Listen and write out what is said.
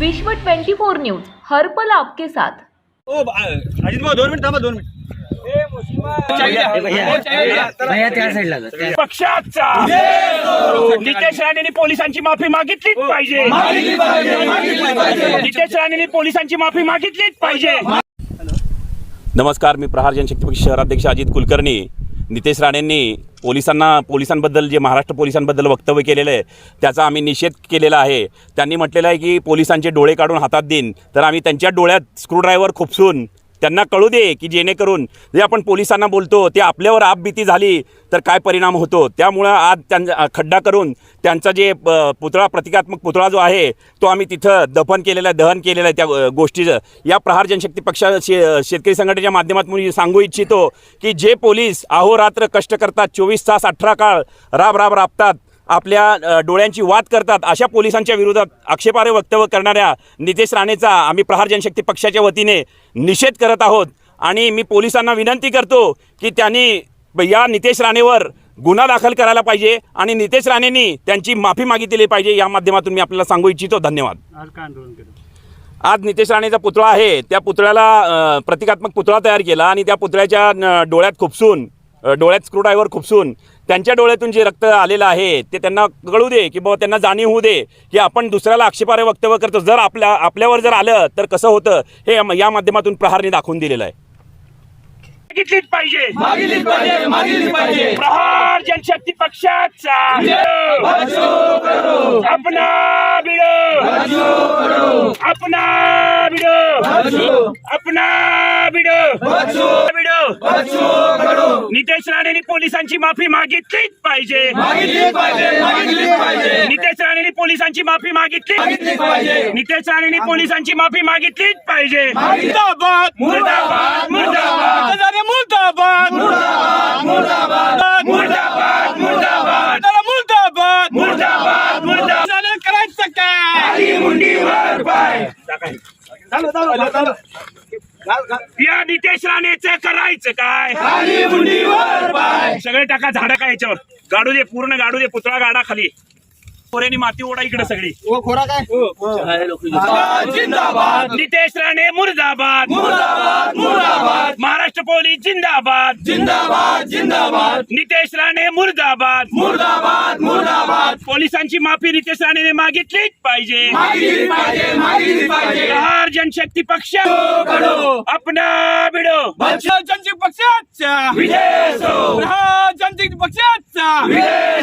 विश्व 24 न्यूज हर्पल आपके साथ. ओ अजित भाऊ दोन मिनिट थांबा दोन मिनिट. पक्षाचा. नितेश राणेंनी पोलिसांची माफी मागितलीच पाहिजे. नितेश राणेंनी पोलिसांची माफी मागितलीच पाहिजे. नमस्कार मी प्रहार जनशक्ती पक्ष शहराध्यक्ष अजित कुलकर्णी. नितेश राणेंनी पोलिसांना पोलिसांबद्दल जे महाराष्ट्र पोलिसांबद्दल वक्तव्य केलेलं आहे त्याचा आम्ही निषेध केलेला आहे. त्यांनी म्हटलेलं आहे की पोलिसांचे डोळे काढून हातात देईन. तर आम्ही त्यांच्या डोळ्यात स्क्रूड्रायव्हर खुपसून त्यांना कळू दे की जेणेकरून जे आपण पोलिसांना बोलतो ते आपल्यावर आपबीती झाली तर काय परिणाम होतो? त्यामुळं आज त्यांचा खड्डा करून त्यांचा जे प- पुतळा प्रतिकात्मक पुतळा जो आहे तो आम्ही तिथं दफन केलेला आहे दहन केलेलं आहे त्या गोष्टीचं. या प्रहार जनशक्ती पक्षा शे शेतकरी संघटनेच्या माध्यमातून सांगू इच्छितो की जे पोलीस अहोरात्र कष्ट करतात चोवीस तास अठरा काळ राब राब राबतात आपल्या डोळ्यांची वाद करतात अशा पोलिसांच्या विरोधात आक्षेपार्ह वक्तव्य करणाऱ्या नितेश राणेचा आम्ही प्रहार जनशक्ती पक्षाच्या वतीने निषेध करत आहोत. आणि मी पोलिसांना विनंती करतो की त्यांनी या नितेश राणेवर गुन्हा दाखल करायला पाहिजे आणि नितेश राणेंनी त्यांची माफी मागितली पाहिजे या माध्यमातून मी आपल्याला सांगू इच्छितो. धन्यवाद. आज नितेश राणेचा पुतळा आहे. त्या पुतळ्याला प्रतिकात्मक पुतळा तयार केला आणि त्या पुतळ्याच्या डोळ्यात खुपसून डोळ्यात स्क्रूड्रायव्हर खुपसून त्यांच्या डोळ्यातून जे रक्त आलेलं आहे ते त्यांना कळू दे की बाबा त्यांना जाणीव होऊ दे की आपण दुसऱ्याला आक्षेपार्ह वक्तव्य करतो. जर आपल्या आपल्यावर जर आलं तर कसं होतं हे या- माध्यमातून प्रहारने दाखवून दिलेलं आहे. मागितलीच पाहिजे. प्रहार जनशक्ती पक्षाचा. अपना बिडो। अपना बिडो। बिडो। नितेश राणेंनी पोलिसांची माफी मागितलीच पाहिजे. नितेश राणेंनी पोलिसांची माफी मागितली नितेश राणेंनी पोलिसांची माफी मागितलीच पाहिजे. मुर्दाबाद. मुर्दाबाद. मुर्दाबाद मुर्दाबाद मुर्दाबाद मुर्दाबाद मुर्दाबाद मुर्दाबाद मुर्दाबाद झालं करायचं काय मुंडीवर पाय या नितेश राणेचं करायचं काय? खाली मुंडीवर पाय. सगळे टाका झाडं काय याच्यावर? गाडू दे पूर्ण गाडू दे पुतळा गाडा खाली. पोऱ्यानी माती ओढा इकडे सगळी. जिंदाबाद. नितेश राणे मुर्दाबाद. मुर्दाबाद मुर्दाबाद. महाराष्ट्र पोलीस जिंदाबाद. जिंदाबाद जिंदाबाद. नितेश राणे मुर्दाबाद. मुर्दाबाद मुर्दाबाद. पोलिसांची माफी नितेश राणेने मागितलीच पाहिजे. प्रहार जनशक्ती पक्ष. अपना बिडो. जनशक्ती पक्षाचा विजय असो. हा जनशक्ती पक्षाचा विजय